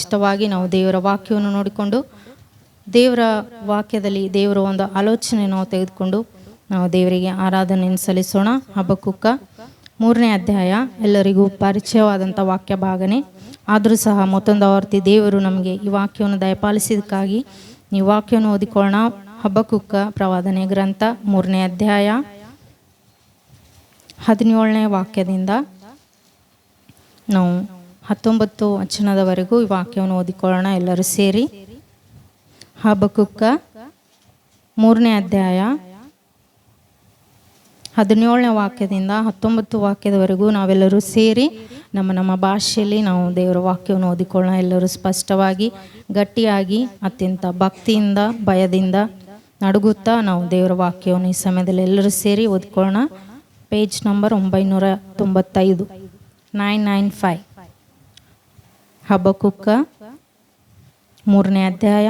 ಇಷ್ಟವಾಗಿ ನಾವು ದೇವರ ವಾಕ್ಯವನ್ನು ನೋಡಿಕೊಂಡು, ದೇವರ ವಾಕ್ಯದಲ್ಲಿ ದೇವರ ಒಂದು ಆಲೋಚನೆ ನಾವು ತೆಗೆದುಕೊಂಡು ನಾವು ದೇವರಿಗೆ ಆರಾಧನೆಯನ್ನು ಸಲ್ಲಿಸೋಣ. ಹಬ್ಬಕ್ಕುಕ್ಕ ಮೂರನೇ ಅಧ್ಯಾಯ, ಎಲ್ಲರಿಗೂ ಪರಿಚಯವಾದಂಥ ವಾಕ್ಯ ಭಾಗನೆ. ಆದರೂ ಸಹ ಮತ್ತೊಂದು ಆವರ್ತಿ ದೇವರು ನಮಗೆ ಈ ವಾಕ್ಯವನ್ನು ದಯಪಾಲಿಸಿದಕ್ಕಾಗಿ ಈ ವಾಕ್ಯವನ್ನು ಓದಿಕೊಳ್ಳೋಣ. ಹಬ್ಬಕ್ಕುಕ್ಕ ಪ್ರವಾದನೆ ಗ್ರಂಥ ಮೂರನೇ ಅಧ್ಯಾಯ, ಹದಿನೇಳನೇ ವಾಕ್ಯದಿಂದ ನಾವು ಹತ್ತೊಂಬತ್ತು ವಚನದವರೆಗೂ ಈ ವಾಕ್ಯವನ್ನು ಓದಿಕೊಳ್ಳೋಣ ಎಲ್ಲರೂ ಸೇರಿ. ಹಬಕುಕ್ಕ ಮೂರನೇ ಅಧ್ಯಾಯ ಹದಿನೇಳನೇ ವಾಕ್ಯದಿಂದ ಹತ್ತೊಂಬತ್ತು ವಾಕ್ಯದವರೆಗೂ ನಾವೆಲ್ಲರೂ ಸೇರಿ ನಮ್ಮ ನಮ್ಮ ಭಾಷೆಯಲ್ಲಿ ನಾವು ದೇವರ ವಾಕ್ಯವನ್ನು ಓದಿಕೊಳ್ಳೋಣ. ಎಲ್ಲರೂ ಸ್ಪಷ್ಟವಾಗಿ, ಗಟ್ಟಿಯಾಗಿ, ಅತ್ಯಂತ ಭಕ್ತಿಯಿಂದ, ಭಯದಿಂದ ನಡುಗುತ್ತಾ ನಾವು ದೇವರ ವಾಕ್ಯವನ್ನು ಈ ಸಮಯದಲ್ಲಿ ಎಲ್ಲರೂ ಸೇರಿ ಓದ್ಕೊಳ್ಳೋಣ. ಪೇಜ್ ನಂಬರ್ ಒಂಬೈನೂರ ತೊಂಬತ್ತೈದು. Nine nine five. ಹಬ್ಬಕುಕ್ಕ ಮೂರನೇ ಅಧ್ಯಾಯ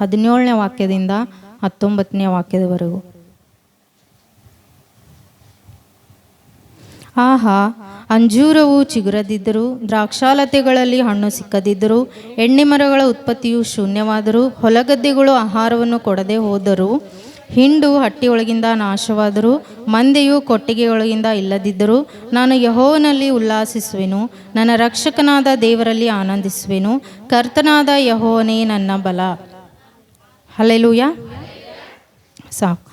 ಹದಿನೇಳನೇ ವಾಕ್ಯದಿಂದ ಹತ್ತೊಂಬತ್ತನೇ ವಾಕ್ಯದವರೆಗೂ. ಆಹಾ, ಅಂಜೂರವು ಚಿಗುರದಿದ್ದರೂ, ದ್ರಾಕ್ಷಾಲತೆಗಳಲ್ಲಿ ಹಣ್ಣು ಸಿಕ್ಕದಿದ್ದರೂ, ಎಣ್ಣೆ ಮರಗಳ ಉತ್ಪತ್ತಿಯು ಶೂನ್ಯವಾದರೂ, ಹೊಲಗದ್ದೆಗಳು ಆಹಾರವನ್ನು ಕೊಡದೆ ಹೋದರೂ ಹಿಂಡು ಹಟ್ಟಿಯೊಳಗಿಂದ ನಾಶವಾದರೂ, ಮಂದೆಯು ಕೊಟ್ಟಿಗೆಯೊಳಗಿಂದ ಇಲ್ಲದಿದ್ದರೂ, ನಾನು ಯಹೋವನಲ್ಲಿ ಉಲ್ಲಾಸಿಸುವೆನು, ನನ್ನ ರಕ್ಷಕನಾದ ದೇವರಲ್ಲಿ ಆನಂದಿಸುವೆನು, ಕರ್ತನಾದ ಯಹೋವನೇ ನನ್ನ ಬಲ. ಹಲೆಲೂಯ ಸಾಕು.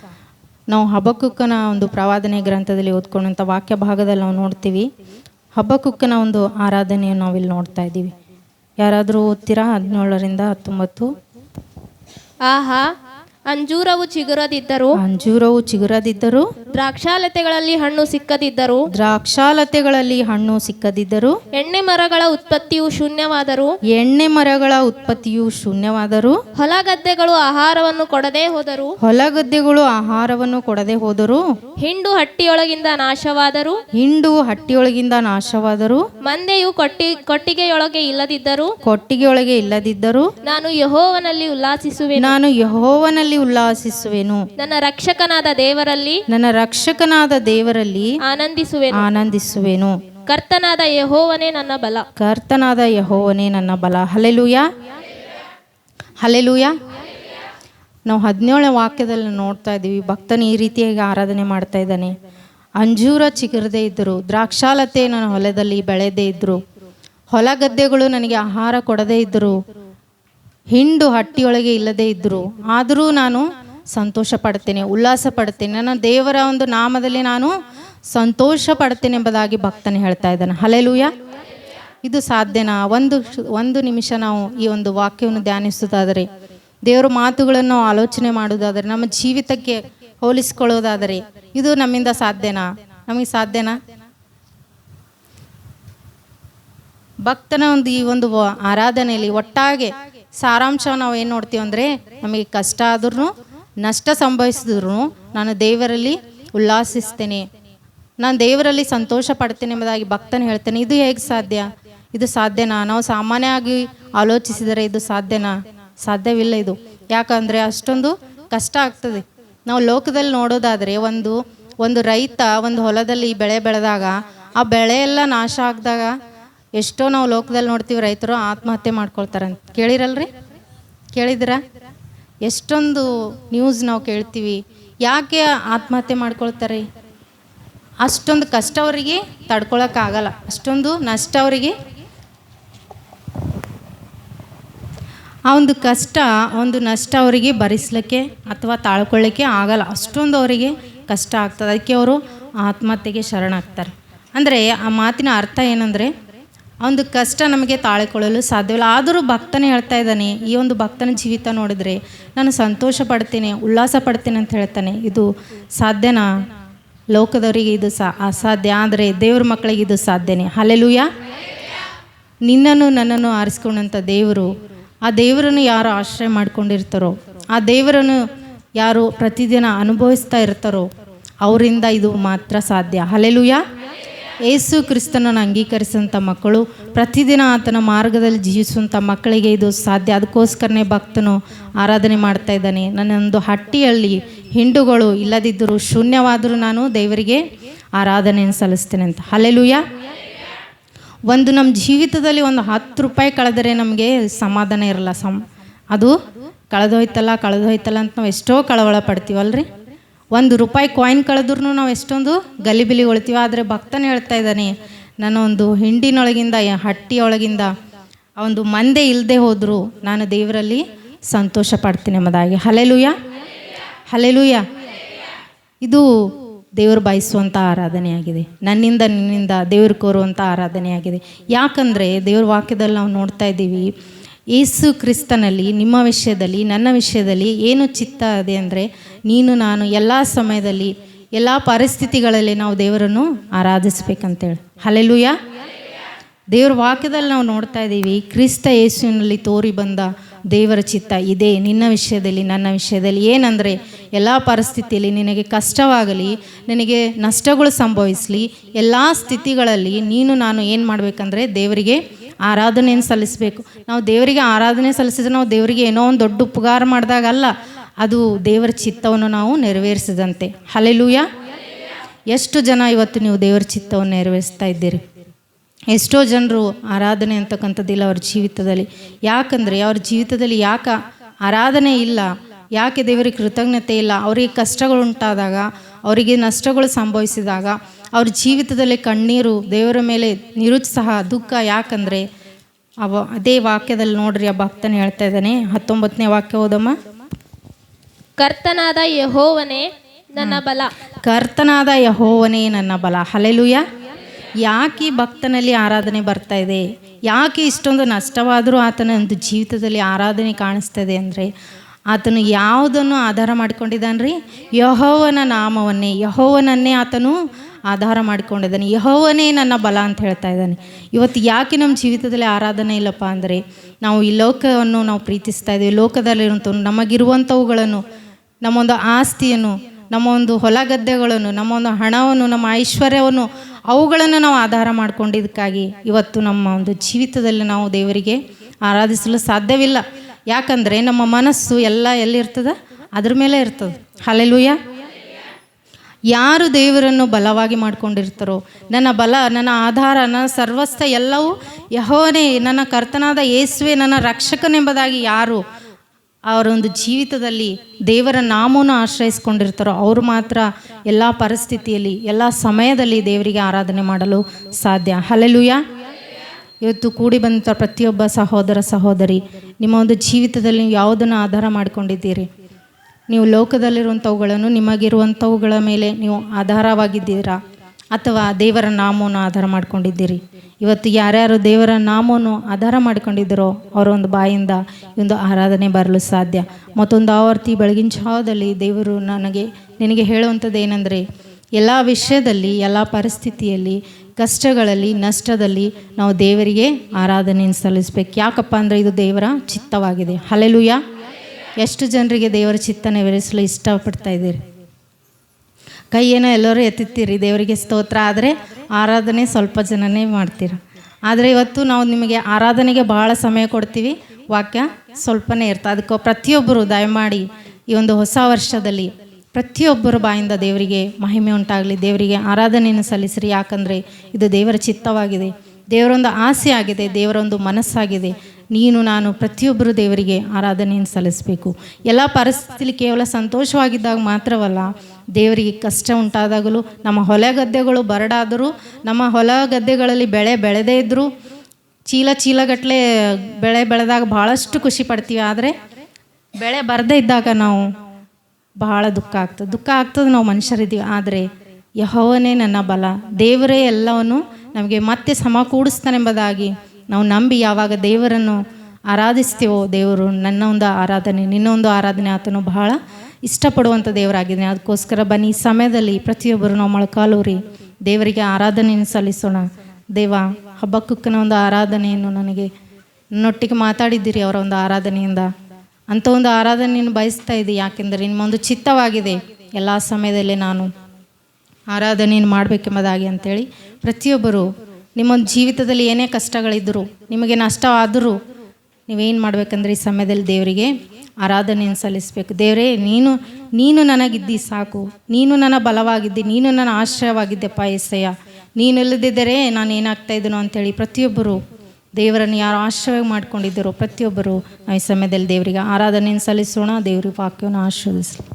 ನಾವು ಹಬ್ಬಕ್ಕನ ಒಂದು ಪ್ರವಾದನೆ ಗ್ರಂಥದಲ್ಲಿ ಓದ್ಕೊಂಡಂಥ ವಾಕ್ಯ ಭಾಗದಲ್ಲಿ ನಾವು ನೋಡ್ತೀವಿ. ಹಬ್ಬಕ್ಕನ ಒಂದು ಆರಾಧನೆಯನ್ನು ನಾವಿಲ್ಲಿ ನೋಡ್ತಾ ಇದ್ದೀವಿ. ಯಾರಾದರೂ ಓದ್ತೀರಾ? ಹದಿನೇಳರಿಂದ ಹತ್ತೊಂಬತ್ತು. ಆಹಾ. ಅಂಜೂರವು ಚಿಗುರದಿದ್ದರು ಅಂಜೂರವು ಚಿಗುರದಿದ್ದರು ದ್ರಾಕ್ಷಾಲತೆಗಳಲ್ಲಿ ಹಣ್ಣು ಸಿಕ್ಕದಿದ್ದರು ದ್ರಾಕ್ಷಾಲತೆಗಳಲ್ಲಿ ಹಣ್ಣು ಸಿಕ್ಕದಿದ್ದರು ಎಣ್ಣೆ ಮರಗಳ ಉತ್ಪತ್ತಿಯು ಶೂನ್ಯವಾದರು ಎಣ್ಣೆ ಮರಗಳ ಉತ್ಪತ್ತಿಯು ಶೂನ್ಯವಾದರು ಹೊಲ ಗದ್ದೆಗಳು ಆಹಾರವನ್ನು ಕೊಡದೇ ಹೋದರೂ ಹೊಲಗದ್ದೆಗಳು ಆಹಾರವನ್ನು ಕೊಡದೆ ಹೋದರು ಹಿಂಡು ಹಟ್ಟಿಯೊಳಗಿಂದ ನಾಶವಾದರು ಹಿಂಡು ಹಟ್ಟಿಯೊಳಗಿಂದ ನಾಶವಾದರು ಮಂದೆಯು ಕೊಟ್ಟಿ ಕೊಟ್ಟಿಗೆಯೊಳಗೆ ಇಲ್ಲದಿದ್ದರು ಕೊಟ್ಟಿಗೆಯೊಳಗೆ ಇಲ್ಲದಿದ್ದರು ನಾನು ಯಹೋವನಲ್ಲಿ ಉಲ್ಲಾಸಿಸುವೆ ನಾನು ಯಹೋವನಲ್ಲಿ ಉಲ್ಲಾಸಿಸುವೆನು. ನನ್ನ ರಕ್ಷಕನಾದ ದೇವರಲ್ಲಿ ನನ್ನ ರಕ್ಷಕನಾದ ದೇವರಲ್ಲಿ ಆನಂದಿಸುವೆನು. ಆನಂದಿಸುವೆನು. ಕರ್ತನಾದ ಯಹೋವನೇ ನನ್ನ ಬಲ. ಕರ್ತನಾದ ಯಹೋವನೇ ನನ್ನ ಬಲ. ಹಲೆಲೂಯ ಹಲೆಲೂಯ ನಾವು ಹದಿನೇಳನೇ ವಾಕ್ಯದಲ್ಲಿ ನೋಡ್ತಾ ಇದ್ದೀವಿ ಭಕ್ತನ ಈ ರೀತಿಯಾಗಿ ಆರಾಧನೆ ಮಾಡ್ತಾ ಇದ್ದಾನೆ. ಅಂಜೂರ ಚಿಗುರದೇ ಇದ್ದರು ದ್ರಾಕ್ಷಾಲತೆ ನನ್ನ ಹೊಲದಲ್ಲಿ ಬೆಳೆದೇ ಇದ್ದರು. ಹೊಲ ಗದ್ದೆಗಳು ನನಗೆ ಆಹಾರ ಕೊಡದೇ ಇದ್ದರು. ಹಿಂಡು ಹಟ್ಟಿಯೊಳಗೆ ಇಲ್ಲದೇ ಇದ್ದರು. ಆದರೂ ನಾನು ಸಂತೋಷ ಪಡ್ತೇನೆ ಉಲ್ಲಾಸ ಪಡ್ತೇನೆ ನನ್ನ ದೇವರ ಒಂದು ನಾಮದಲ್ಲಿ ನಾನು ಸಂತೋಷ ಪಡ್ತೇನೆ ಎಂಬುದಾಗಿ ಭಕ್ತನೇ ಹೇಳ್ತಾ ಇದ್ದಾನೆ. ಹಲೆಲೂಯ ಇದು ಸಾಧ್ಯನಾ? ಒಂದು ಒಂದು ನಿಮಿಷ ನಾವು ಈ ಒಂದು ವಾಕ್ಯವನ್ನು ಧ್ಯಾನಿಸುವುದಾದರೆ, ದೇವರ ಮಾತುಗಳನ್ನು ಆಲೋಚನೆ ಮಾಡುವುದಾದರೆ, ನಮ್ಮ ಜೀವಿತಕ್ಕೆ ಹೋಲಿಸಿಕೊಳ್ಳೋದಾದರೆ ಇದು ನಮ್ಮಿಂದ ಸಾಧ್ಯನಾ? ನಮಗೆ ಸಾಧ್ಯನಾ? ಭಕ್ತನ ಒಂದು ಈ ಒಂದು ಆರಾಧನೆಯಲ್ಲಿ ಒಟ್ಟಾಗೆ ಸಾರಾಂಶ ನಾವು ಏನು ನೋಡ್ತೀವಿ ಅಂದರೆ ನಮಗೆ ಕಷ್ಟ ಆದ್ರೂ ನಷ್ಟ ಸಂಭವಿಸಿದ್ರು ನಾನು ದೇವರಲ್ಲಿ ಉಲ್ಲಾಸಿಸ್ತೇನೆ. ನಾನು ದೇವರಲ್ಲಿ ಸಂತೋಷ ಪಡ್ತೇನೆ ಎಂಬುದಾಗಿ ಭಕ್ತನ ಹೇಳ್ತೇನೆ, ಇದು ಹೇಗೆ ಸಾಧ್ಯ? ಇದು ಸಾಧ್ಯನಾ? ನಾವು ಸಾಮಾನ್ಯವಾಗಿ ಆಲೋಚಿಸಿದರೆ ಇದು ಸಾಧ್ಯನಾ? ಸಾಧ್ಯವಿಲ್ಲ ಇದು. ಯಾಕಂದರೆ ಅಷ್ಟೊಂದು ಕಷ್ಟ ಆಗ್ತದೆ. ನಾವು ಲೋಕದಲ್ಲಿ ನೋಡೋದಾದರೆ ಒಂದು ಒಂದು ರೈತ ಒಂದು ಹೊಲದಲ್ಲಿ ಬೆಳೆ ಬೆಳೆದಾಗ, ಆ ಬೆಳೆ ಎಲ್ಲ ನಾಶ ಆಗಿದಾಗ ಎಷ್ಟೋ ನಾವು ಲೋಕದಲ್ಲಿ ನೋಡ್ತೀವಿ ರೈತರು ಆತ್ಮಹತ್ಯೆ ಮಾಡ್ಕೊಳ್ತಾರೆ ಅಂತ. ಕೇಳಿರಲ್ರಿ? ಕೇಳಿದಿರಾ ಎಷ್ಟೊಂದು ನ್ಯೂಸ್ ನಾವು ಕೇಳ್ತೀವಿ. ಯಾಕೆ ಆತ್ಮಹತ್ಯೆ ಮಾಡ್ಕೊಳ್ತಾರೆ? ಅಷ್ಟೊಂದು ಕಷ್ಟ ಅವರಿಗೆ ತಡ್ಕೊಳಕ್ಕಾಗಲ್ಲ. ಅಷ್ಟೊಂದು ನಷ್ಟ ಅವರಿಗೆ ಆ ಒಂದು ಕಷ್ಟ ಒಂದು ನಷ್ಟ ಅವರಿಗೆ ಭರಿಸ್ಲಿಕ್ಕೆ ಅಥವಾ ತಾಳ್ಕೊಳ್ಳಿಕ್ಕೆ ಆಗಲ್ಲ. ಅಷ್ಟೊಂದು ಅವರಿಗೆ ಕಷ್ಟ ಆಗ್ತದೆ. ಅದಕ್ಕೆ ಅವರು ಆತ್ಮಹತ್ಯೆಗೆ ಶರಣಾಗ್ತಾರೆ. ಅಂದರೆ ಆ ಮಾತಿನ ಅರ್ಥ ಏನಂದರೆ ಒಂದು ಕಷ್ಟ ನಮಗೆ ತಾಳಿಕೊಳ್ಳಲು ಸಾಧ್ಯವಿಲ್ಲ. ಆದರೂ ಭಕ್ತನೇ ಹೇಳ್ತಾ ಇದ್ದಾನೆ, ಈ ಒಂದು ಭಕ್ತನ ಜೀವಿತ ನೋಡಿದರೆ ನಾನು ಸಂತೋಷ ಪಡ್ತೀನಿ, ಉಲ್ಲಾಸ ಪಡ್ತೀನಿ ಅಂತ ಹೇಳ್ತಾನೆ. ಇದು ಸಾಧ್ಯನಾ? ಲೋಕದವರಿಗೆ ಇದು ಸಾ, ಅಸಾಧ್ಯ. ಆದರೆ ದೇವ್ರ ಮಕ್ಕಳಿಗೆ ಇದು ಸಾಧ್ಯನೇ? ಹಲೆಲೂಯ ನಿನ್ನನ್ನು ನನ್ನನ್ನು ಆರಿಸ್ಕೊಂಡಂಥ ದೇವರು, ಆ ದೇವರನ್ನು ಯಾರು ಆಶ್ರಯ ಮಾಡ್ಕೊಂಡಿರ್ತಾರೋ, ಆ ದೇವರನ್ನು ಯಾರು ಪ್ರತಿದಿನ ಅನುಭವಿಸ್ತಾ ಇರ್ತಾರೋ, ಅವರಿಂದ ಇದು ಮಾತ್ರ ಸಾಧ್ಯ. ಹಲೆಲುಯ ಏಸು ಕ್ರಿಸ್ತನನ್ನು ಅಂಗೀಕರಿಸಿದಂಥ ಮಕ್ಕಳು ಪ್ರತಿದಿನ ಆತನ ಮಾರ್ಗದಲ್ಲಿ ಜೀವಿಸುವಂಥ ಮಕ್ಕಳಿಗೆ ಇದು ಸಾಧ್ಯ. ಅದಕ್ಕೋಸ್ಕರನೇ ಭಕ್ತನು ಆರಾಧನೆ ಮಾಡ್ತಾ ಇದ್ದಾನೆ. ನನ್ನೊಂದು ಹಟ್ಟಿಯಲ್ಲಿ ಹಿಂಡುಗಳು ಇಲ್ಲದಿದ್ದರೂ ಶೂನ್ಯವಾದರೂ ನಾನು ದೇವರಿಗೆ ಆರಾಧನೆಯನ್ನು ಸಲ್ಲಿಸ್ತೇನೆ ಅಂತ. ಹಲೆಲುಯ ಒಂದು ನಮ್ಮ ಜೀವಿತದಲ್ಲಿ ಒಂದು ಹತ್ತು ರೂಪಾಯಿ ಕಳೆದರೆ ನಮಗೆ ಸಮಾಧಾನ ಇರಲ್ಲ. ಸಮ್ ಅದು ಕಳೆದೋಯ್ತಲ್ಲ ಕಳೆದೋಯ್ತಲ್ಲ ಅಂತ ನಾವು ಎಷ್ಟೋ ಕಳವಳ ಪಡ್ತೀವಲ್ರಿ? ಒಂದು ರೂಪಾಯಿ ಕಾಯಿನ್ ಕಳೆದ್ರೂ ನಾವು ಎಷ್ಟೊಂದು ಗಲಿಬಿಲಿ ಉಳ್ತೀವಿ ಆದರೆ ಭಕ್ತನ ಹೇಳ್ತಾ ಇದ್ದಾನೆ ನಾನು ಒಂದು ಹಿಂಡಿನೊಳಗಿಂದ ಹಟ್ಟಿಯೊಳಗಿಂದ ಒಂದು ಮಂದೆ ಇಲ್ಲದೆ ಹೋದರೂ, ನಾನು ದೇವರಲ್ಲಿ ಸಂತೋಷ ಪಡ್ತೀನಿ ಎಂಬುದಾಗಿ. ಹಲೆಲುಯ ಹಲೆಲುಯ ಇದು ದೇವರು ಬಯಸುವಂಥ ಆರಾಧನೆಯಾಗಿದೆ. ನನ್ನಿಂದ ನಿನ್ನಿಂದ ದೇವರು ಕೋರುವಂಥ ಆರಾಧನೆಯಾಗಿದೆ. ಯಾಕಂದರೆ ದೇವ್ರ ವಾಕ್ಯದಲ್ಲಿ ನಾವು ನೋಡ್ತಾ ಇದ್ದೀವಿ ಯೇಸು ಕ್ರಿಸ್ತನಲ್ಲಿ, ನಿಮ್ಮ ವಿಷಯದಲ್ಲಿ, ನನ್ನ ವಿಷಯದಲ್ಲಿ ಏನು ಚಿತ್ತ ಇದೆ ಅಂದರೆ, ನೀನು, ನಾನು ಎಲ್ಲ ಸಮಯದಲ್ಲಿ, ಎಲ್ಲ ಪರಿಸ್ಥಿತಿಗಳಲ್ಲಿ ನಾವು ದೇವರನ್ನು ಆರಾಧಿಸ್ಬೇಕಂತೇಳಿ. ಹಲೆಲುಯ ದೇವ್ರ ವಾಕ್ಯದಲ್ಲಿ ನಾವು ನೋಡ್ತಾ ಇದ್ದೀವಿ, ಕ್ರಿಸ್ತ ಯೇಸುವಿನಲ್ಲಿ ತೋರಿ ಬಂದ ದೇವರ ಚಿತ್ತ ಇದೆ. ನಿನ್ನ ವಿಷಯದಲ್ಲಿ, ನನ್ನ ವಿಷಯದಲ್ಲಿ ಏನಂದರೆ, ಎಲ್ಲ ಪರಿಸ್ಥಿತಿಯಲ್ಲಿ ನಿನಗೆ ಕಷ್ಟವಾಗಲಿ, ನಿನಗೆ ನಷ್ಟಗಳು ಸಂಭವಿಸಲಿ, ಎಲ್ಲ ಸ್ಥಿತಿಗಳಲ್ಲಿ ನೀನು, ನಾನು ಏನು ಮಾಡಬೇಕಂದ್ರೆ, ದೇವರಿಗೆ ಆರಾಧನೆಯನ್ನು ಸಲ್ಲಿಸಬೇಕು. ನಾವು ದೇವರಿಗೆ ಆರಾಧನೆ ಸಲ್ಲಿಸಿದ್ರೆ ನಾವು ದೇವರಿಗೆ ಏನೋ ಒಂದು ದೊಡ್ಡ ಉಪಕಾರ ಮಾಡಿದಾಗಲ್ಲ, ಅದು ದೇವರ ಚಿತ್ತವನ್ನು ನಾವು ನೆರವೇರಿಸಿದಂತೆ. ಹಲೆಲೂಯ ಎಷ್ಟು ಜನ ಇವತ್ತು ನೀವು ದೇವರ ಚಿತ್ತವನ್ನು ನೆರವೇರಿಸ್ತಾ ಇದ್ದೀರಿ? ಎಷ್ಟೋ ಜನರು ಆರಾಧನೆ ಅಂತಕ್ಕಂಥದ್ದಿಲ್ಲ ಅವ್ರ ಜೀವಿತದಲ್ಲಿ. ಯಾಕಂದರೆ ಅವ್ರ ಜೀವಿತದಲ್ಲಿ ಯಾಕೆ ಆರಾಧನೆ ಇಲ್ಲ, ಯಾಕೆ ದೇವರಿಗೆ ಕೃತಜ್ಞತೆ ಇಲ್ಲ, ಅವರಿಗೆ ಕಷ್ಟಗಳು ಉಂಟಾದಾಗ, ಅವರಿಗೆ ನಷ್ಟಗಳು ಸಂಭವಿಸಿದಾಗ ಅವ್ರ ಜೀವಿತದಲ್ಲಿ ಕಣ್ಣೀರು ದೇವರ ಮೇಲೆ ನಿರುತ್ಸಾಹ ದುಃಖ ಯಾಕಂದರೆ ಅವ ಅದೇ ವಾಕ್ಯದಲ್ಲಿ ನೋಡ್ರಿ ಆ ಭಕ್ತನ ಹೇಳ್ತಾ ಇದ್ದಾನೆ. ಹತ್ತೊಂಬತ್ತನೇ ವಾಕ್ಯ ಓದಮ್ಮ. ಕರ್ತನಾದ ಯಹೋವನೇ ನನ್ನ ಬಲ. ಕರ್ತನಾದ ಯಹೋವನೇ ನನ್ನ ಬಲ. ಹಲೆಲುಯ ಯಾಕೆ ಭಕ್ತನಲ್ಲಿ ಆರಾಧನೆ ಬರ್ತಾ ಇದೆ? ಯಾಕೆ ಇಷ್ಟೊಂದು ನಷ್ಟವಾದರೂ ಆತನ ಒಂದು ಜೀವಿತದಲ್ಲಿ ಆರಾಧನೆ ಕಾಣಿಸ್ತಾ ಇದೆ ಅಂದರೆ ಆತನು ಯಾವುದನ್ನು ಆಧಾರ ಮಾಡ್ಕೊಂಡಿದ್ದಾನ್ರಿ? ಯಹೋವನ ನಾಮವನ್ನೇ. ಯಹೋವನನ್ನೇ ಆತನು ಆಧಾರ ಮಾಡಿಕೊಂಡಿದ್ದಾನೆ. ಯಹೋವನೇ ನನ್ನ ಬಲ ಅಂತ ಹೇಳ್ತಾ ಇದ್ದಾನೆ. ಇವತ್ತು ಯಾಕೆ ನಮ್ಮ ಜೀವಿತದಲ್ಲಿ ಆರಾಧನೆ ಇಲ್ಲಪ್ಪ ಅಂದರೆ, ನಾವು ಈ ಲೋಕವನ್ನು ನಾವು ಪ್ರೀತಿಸ್ತಾ ಇದ್ದೀವಿ. ಲೋಕದಲ್ಲಿರುವಂಥ ನಮಗಿರುವಂಥವುಗಳನ್ನು, ನಮ್ಮೊಂದು ಆಸ್ತಿಯನ್ನು ನಮ್ಮ ಒಂದು ಹೊಲ ಗದ್ದೆಗಳನ್ನು ನಮ್ಮ ಒಂದು ಹಣವನ್ನು, ನಮ್ಮ ಐಶ್ವರ್ಯವನ್ನು, ಅವುಗಳನ್ನು ನಾವು ಆಧಾರ ಮಾಡ್ಕೊಂಡಿದ್ದಕ್ಕಾಗಿ ಇವತ್ತು ನಮ್ಮ ಒಂದು ಜೀವಿತದಲ್ಲಿ ನಾವು ದೇವರಿಗೆ ಆರಾಧಿಸಲು ಸಾಧ್ಯವಿಲ್ಲ. ಯಾಕಂದರೆ ನಮ್ಮ ಮನಸ್ಸು ಎಲ್ಲ ಎಲ್ಲಿರ್ತದೆ? ಅದ್ರ ಮೇಲೆ ಇರ್ತದೆ. ಹಲೆಲುಯ್ಯ ಯಾರು ದೇವರನ್ನು ಬಲವಾಗಿ ಮಾಡ್ಕೊಂಡಿರ್ತಾರೋ, ನನ್ನ ಬಲ, ನನ್ನ ಆಧಾರ, ನನ್ನ ಸರ್ವಸ್ಥ ಎಲ್ಲವೂ ಯಹೋನೇ ನನ್ನ ಕರ್ತನಾದ ಯೇಸುವೆ, ನನ್ನ ರಕ್ಷಕನೆಂಬುದಾಗಿ ಯಾರು ಅವರೊಂದು ಜೀವಿತದಲ್ಲಿ ದೇವರ ನಾಮವನ್ನು ಆಶ್ರಯಿಸ್ಕೊಂಡಿರ್ತಾರೋ, ಅವರು ಮಾತ್ರ ಎಲ್ಲ ಪರಿಸ್ಥಿತಿಯಲ್ಲಿ, ಎಲ್ಲ ಸಮಯದಲ್ಲಿ ದೇವರಿಗೆ ಆರಾಧನೆ ಮಾಡಲು ಸಾಧ್ಯ. ಹಲಲುಯ ಇವತ್ತು ಕೂಡಿ ಬಂದಂಥ ಪ್ರತಿಯೊಬ್ಬ ಸಹೋದರ ಸಹೋದರಿ, ನಿಮ್ಮ ಒಂದು ಜೀವಿತದಲ್ಲಿ ಯಾವುದನ್ನು ಆಧಾರ ಮಾಡಿಕೊಂಡಿದ್ದೀರಿ? ನೀವು ಲೋಕದಲ್ಲಿರುವಂಥವುಗಳನ್ನು ನಿಮಗಿರುವಂಥವುಗಳ ಮೇಲೆ ನೀವು ಆಧಾರವಾಗಿದ್ದೀರಾ? ಅಥವಾ ದೇವರ ನಾಮವನ್ನು ಆಧಾರ ಮಾಡಿಕೊಂಡಿದ್ದೀರಿ? ಇವತ್ತು ಯಾರ್ಯಾರು ದೇವರ ನಾಮವನ್ನು ಆಧಾರ ಮಾಡಿಕೊಂಡಿದ್ದರೋ ಅವರೊಂದು ಬಾಯಿಂದ ಒಂದು ಆರಾಧನೆ ಬರಲು ಸಾಧ್ಯ. ಮತ್ತೊಂದು ಆವರ್ತಿ ಬೆಳಗಿನ ಜಾವದಲ್ಲಿ ದೇವರು ನನಗೆ, ನಿನಗೆ ಹೇಳುವಂಥದ್ದು ಏನಂದರೆ ಎಲ್ಲ ವಿಷಯದಲ್ಲಿ, ಎಲ್ಲ ಪರಿಸ್ಥಿತಿಯಲ್ಲಿ, ಕಷ್ಟಗಳಲ್ಲಿ, ನಷ್ಟದಲ್ಲಿ ನಾವು ದೇವರಿಗೆ ಆರಾಧನೆಯನ್ನು ಸಲ್ಲಿಸ್ಬೇಕು. ಯಾಕಪ್ಪ ಅಂದರೆ ಇದು ದೇವರ ಚಿತ್ತವಾಗಿದೆ. ಹಲೆಲುಯ್ಯ ಎಷ್ಟು ಜನರಿಗೆ ದೇವರ ಚಿತ್ತ ನೆರವೇರಿಸಲು ಇಷ್ಟಪಡ್ತಾ ಇದ್ದೀರಿ? ಕೈಯೇನೋ ಎಲ್ಲರೂ ಎತ್ತಿತ್ತೀರಿ, ದೇವರಿಗೆ ಸ್ತೋತ್ರ ಆದರೆ ಆರಾಧನೆ ಸ್ವಲ್ಪ ಜನನೇ ಮಾಡ್ತೀರ? ಆದರೆ ಇವತ್ತು ನಾವು ನಿಮಗೆ ಆರಾಧನೆಗೆ ಬಹಳ ಸಮಯ ಕೊಡ್ತೀವಿ, ವಾಕ್ಯ ಸ್ವಲ್ಪನೇ ಇರ್ತದೆ ಅದಕ್ಕೆ ಪ್ರತಿಯೊಬ್ಬರು ದಯಮಾಡಿ ಈ ಒಂದು ಹೊಸ ವರ್ಷದಲ್ಲಿ ಪ್ರತಿಯೊಬ್ಬರ ಬಾಯಿಂದ ದೇವರಿಗೆ ಮಹಿಮೆ ಉಂಟಾಗಲಿ, ದೇವರಿಗೆ ಆರಾಧನೆಯನ್ನು ಸಲ್ಲಿಸಿರಿ. ಯಾಕಂದರೆ ಇದು ದೇವರ ಚಿತ್ತವಾಗಿದೆ. ದೇವರೊಂದು ಆಸೆ ಆಗಿದೆ ದೇವರೊಂದು ಮನಸ್ಸಾಗಿದೆ. ನೀನು, ನಾನು ಪ್ರತಿಯೊಬ್ಬರು ದೇವರಿಗೆ ಆರಾಧನೆಯನ್ನು ಸಲ್ಲಿಸಬೇಕು. ಎಲ್ಲ ಪರಿಸ್ಥಿತಿ ಕೇವಲ ಸಂತೋಷವಾಗಿದ್ದಾಗ ಮಾತ್ರವಲ್ಲ, ದೇವರಿಗೆ ಕಷ್ಟ ಉಂಟಾದಾಗಲೂ, ನಮ್ಮ ಹೊಲ ಗದ್ದೆಗಳು ಬರಡಾದರೂ, ನಮ್ಮ ಹೊಲ ಗದ್ದೆಗಳಲ್ಲಿ ಬೆಳೆ ಬೆಳೆದೇ ಇದ್ದರೂ ಚೀಲ ಚೀಲಗಟ್ಟಲೆ ಬೆಳೆ ಬೆಳೆದಾಗ ಭಾಳಷ್ಟು ಖುಷಿ ಪಡ್ತೀವಿ. ಆದರೆ ಬೆಳೆ ಬರದೇ ಇದ್ದಾಗ ನಾವು ಬಹಳ ದುಃಖ ಆಗ್ತದೆ. ದುಃಖ ಆಗ್ತದೆ ನಾವು ಮನುಷ್ಯರಿದ್ದೀವಿ. ಆದರೆ ಯಹೋವನೇ ನನ್ನ ಬಲ. ದೇವರೇ ಎಲ್ಲವನ್ನು ನಮಗೆ ಮತ್ತೆ ಸಮಕೂಡಿಸ್ತಾನೆಂಬುದಾಗಿ ನಾವು ನಂಬಿ ಯಾವಾಗ ದೇವರನ್ನು ಆರಾಧಿಸ್ತೀವೋ ದೇವರು ನನ್ನ ಒಂದು ಆರಾಧನೆ ನಿನ್ನೊಂದು ಆರಾಧನೆ ಆತನು ಬಹಳ ಇಷ್ಟಪಡುವಂಥ ದೇವರಾಗಿದ್ದಾನೆ. ಅದಕ್ಕೋಸ್ಕರ ಬನ್ನಿ, ಈ ಸಮಯದಲ್ಲಿ ಪ್ರತಿಯೊಬ್ಬರು ನಾವು ಮೊಳಕಾಲೂರಿ ದೇವರಿಗೆ ಆರಾಧನೆಯನ್ನು ಸಲ್ಲಿಸೋಣ. ದೇವ ಹಬ್ಬಕ್ಕನ ಒಂದು ಆರಾಧನೆಯನ್ನು ನನಗೆ ನನ್ನೊಟ್ಟಿಗೆ ಮಾತಾಡಿದ್ದೀರಿ ಅವರ ಒಂದು ಆರಾಧನೆಯಿಂದ. ಅಂಥ ಒಂದು ಆರಾಧನೆಯನ್ನು ಬಯಸ್ತಾ ಇದ್ದೆ. ಯಾಕೆಂದರೆ ನಿಮ್ಮ ಒಂದು ಚಿತ್ತವಾಗಿದೆ. ಎಲ್ಲ ಸಮಯದಲ್ಲಿ ನಾನು ಆರಾಧನೆಯನ್ನು ಮಾಡಬೇಕೆಂಬುದಾಗಿ ಅಂತೇಳಿ ಪ್ರತಿಯೊಬ್ಬರು ನಿಮ್ಮೊಂದು ಜೀವಿತದಲ್ಲಿ ಏನೇ ಕಷ್ಟಗಳಿದ್ದರೂ, ನಿಮಗೆ ನಷ್ಟವಾದರೂ ನೀವೇನು ಮಾಡಬೇಕಂದ್ರೆ ಈ ಸಮಯದಲ್ಲಿ ದೇವರಿಗೆ ಆರಾಧನೆಯನ್ನು ಸಲ್ಲಿಸಬೇಕು. ದೇವರೇ, ನೀನು ನೀನು ನನಗಿದ್ದಿ ಸಾಕು. ನೀನು ನನ್ನ ಬಲವಾಗಿದ್ದಿ, ನೀನು ನನ್ನ ಆಶ್ರಯವಾಗಿದ್ದೆಪ್ಪ ಎಸ್ಸಯ್ಯ ನೀನಿಲ್ಲದಿದ್ದರೆ ನಾನು ಏನಾಗ್ತಾ ಇದ್ದೀನೋ ಅಂತೇಳಿ ಪ್ರತಿಯೊಬ್ಬರು ದೇವರನ್ನು ಯಾರು ಆಶ್ರಯ ಮಾಡ್ಕೊಂಡಿದ್ದರೋ ಪ್ರತಿಯೊಬ್ಬರು ನಾವು ಈ ಸಮಯದಲ್ಲಿ ದೇವರಿಗೆ ಆರಾಧನೆಯನ್ನು ಸಲ್ಲಿಸೋಣ, ದೇವ್ರಿಗೆ ವಾಕ್ಯವನ್ನು ಆಶೀರ್ವದಿಸಲಿ.